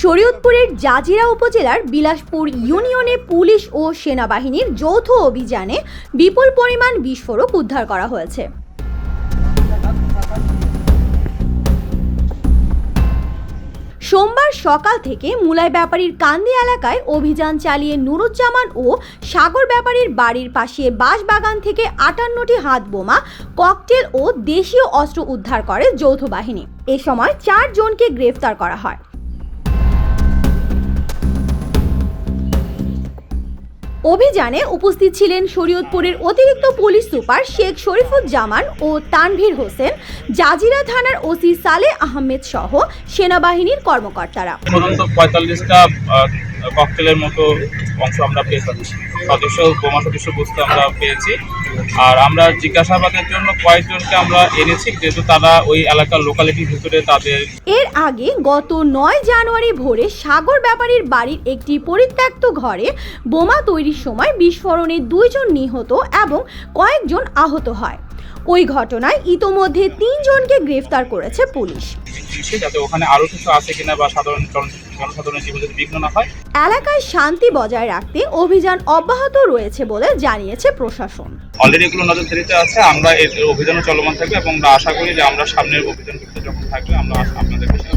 শরীয়তপুরের জাজিরা উপজেলার বিলাসপুর ইউনিয়নে পুলিশ ও সেনাবাহিনীর যৌথ অভিযানে বিপুল পরিমাণ বিস্ফোরক উদ্ধার করা হয়েছে। সোমবার সকাল থেকে মুলাই ব্যাপারীর কান্দি এলাকায় অভিযান চালিয়ে নুরুজ্জামান ও সাগর ব্যাপারীর বাড়ির পাশে বাঁশবাগান থেকে আটান্নটি হাত বোমা ককটেল ও দেশীয় অস্ত্র উদ্ধার করে যৌথ বাহিনী। এ সময় চারজনকে গ্রেফতার করা হয়। অভিযানে উপস্থিত ছিলেন শরীয়তপুরের অতিরিক্ত পুলিশ সুপার শেখ শরীফুজ্জামান ও তানভীর হোসেন, জাজিরা থানার ওসি সালে আহমেদ সহ সেনাবাহিনীর কর্মকর্তারা। ককটেলের মতো অংশ আমরা পেয়েছি সদস্য বোমা সদস্য বস্তু আমরা পেয়েছি। আর আমরা জিজ্ঞাসাবাদের জন্য কয়েকজনকে আমরা এনেছি, যেহেতু তারা ওই এলাকার লোকালিটির ভিতরে তাদের এর আগে গত নয় জানুয়ারি ভোরে সাগর ব্যাপারীর বাড়ির একটি পরিত্যক্ত ঘরে বোমা তৈরির সময় বিস্ফোরণে দুইজন নিহত এবং কয়েকজন আহত হয়। ওই ঘটনায় ইতোমধ্যে তিনজনকে গ্রেফতার করেছে পুলিশ। যাতে ওখানে আরও কিছু আছে কিনা বা সাধারণ জনসাধারণের জীবন যাতে বিঘ্ন না হয়। এলাকায় শান্তি বজায় রাখতে অভিযান অব্যাহত রয়েছে বলে জানিয়েছে প্রশাসন। অলরেডি এগুলো নজরদারিতে আছে আমরা এর অভিযানও চলমান থাকবে এবং আমরা আশা করি যে আমরা সামনের অভিযান যখন থাকবে আমরা দেখাবো